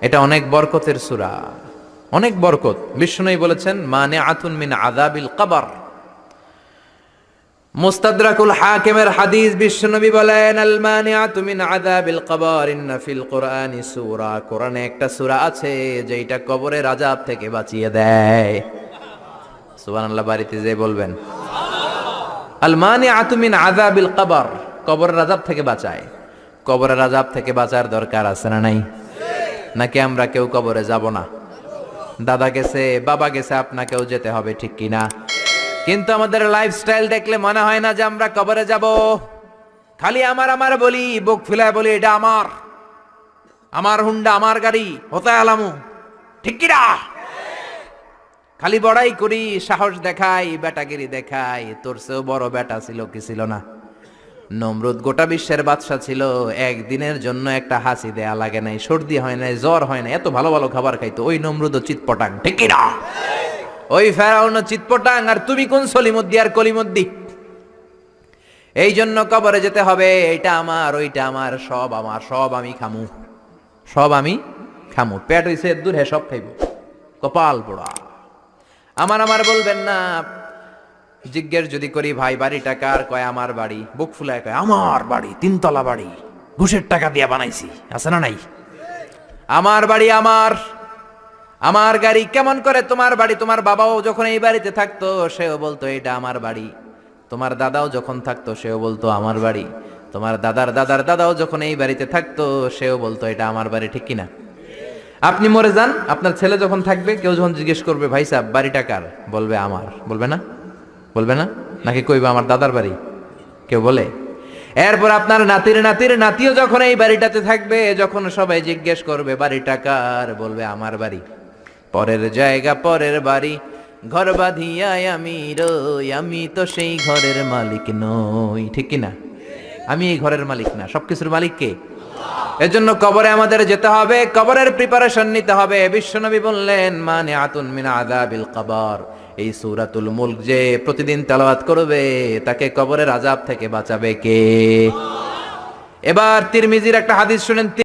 এটা অনেক বরকতের সূরা। অনেক বরকত। বিষ্ণুই বলেছেন মানে আতুন মিন আযাবিল কবর। মুস্তাদরাকুল হাকিমের হাদিস বিশ্বনবী বলেন, আল মানিআতু মিন আযাবিল কবর, ইন্না ফিল কুরআনি সূরা। কোরআনে একটা সূরা আছে যেটা কবরের আযাব থেকে বাঁচিয়ে দেয়। সুবহানাল্লাহ, বাড়িতে যে বলবেন। আল মানিআতু মিন আযাবিল কবর, কবরের আযাব থেকে বাঁচায়। কবরের আযাব থেকে বাঁচার দরকার আছে না নাই? নাকি আমরা কেউ কবরে যাব না? দাদা গেছে, বাবা গেছে, আপনাকেও যেতে হবে, ঠিক কি না? কিন্তু আমাদের লাইফস্টাইল দেখলে মনে হয় না যে আমরা কবরে যাব। খালি আমার আমার বলি, বুক ফুলায় বলি, এটা আমার। আমার হুন্ডা, আমার গাড়ি হতে আলামু? ঠিক কি না? খালি বড়াই করি, সাহস দেখাই বেটাগিরি দেখাই, তোর সেও বড় বেটা ছিল কি ছিল না? নমরুদ গোটা বিশ্বের বাদশা ছিল। একদিনের জন্য একটা হাসি দেয়া লাগে নাই, সর্দি হয় নাই, জ্বর হয় না এত ভালো ভালো খাবার খাইতো। ওই নমরুদ চিৎপটাং, ঠিক কি না ওই ফেরাউন চিৎপটাং, আর তুমি কোন সলিমুদ্দি আর কলিমুদ্দি? এই জন্য কবরে যেতে হবে এটা আমার, ওইটা আমার, সব আমার, সব আমি খামু। সব আমি খামু। পেট হইছে দূর হে সব খাইব। কপাল পোড়া। আমার আমার বলবেন না জিজ্ঞেস যদি করি, ভাই, বাড়িটা কার? কয়, আমার বাড়ি। বুক ফুলায় কয়, আমার বাড়ি, তিনতলা বাড়ি। ঘুষের টাকা দিয়া বানাইছি, আছে না নাই? আমার বাড়ি আমার। আমার গাড়ি কেমন করে তোমার বাড়ি? তোমার বাবাও যখন এই বাড়িতে থাকতো, সেও বলতো এটা আমার বাড়ি। তোমার দাদাও যখন থাকতো, সেও বলতো, আমার বাড়ি। তোমার দাদার দাদার দাদাও যখন এই বাড়িতে থাকতো, সেও বলতো, এটা আমার বাড়ি। ঠিক কিনা? আপনি মরে যান, আপনার ছেলে যখন থাকবে, কেউ যখন জিজ্ঞেস করবে, ভাই সাহেব, বাড়িটা কার? বলবে, আমার। বলবে না? বলবে না? নাকি কইবে আমার দাদার বাড়ি? কেউ বলে? এরপর আপনার নাতির নাতির নাতিও যখন এই বাড়িটাতে থাকবে, যখন সবাই জিজ্ঞেস করবে, বাড়িটা কার? বলবে, আমার বাড়ি। পরের জায়গা, পরের বাড়ি। ঘর বাঁধিয়াই আমি রই, আমি তো সেই ঘরের মালিক নই। ঠিক কি না? আমি এই ঘরের মালিক না। সবকিছুর মালিক কে? এজন্য কবরে আমাদের যেতে হবে, কবরের প্রিপারেশন নিতে হবে। বিশ্বনবী বললেন মানে আতুন মিন আযাবিল কবর। এই সৌরাতুল মুল যে প্রতিদিন তেলাওয়াত করবে, তাকে কবরের আজাব থেকে বাঁচাবে কে? এবার তিরমিজির একটা হাদিস শুনেন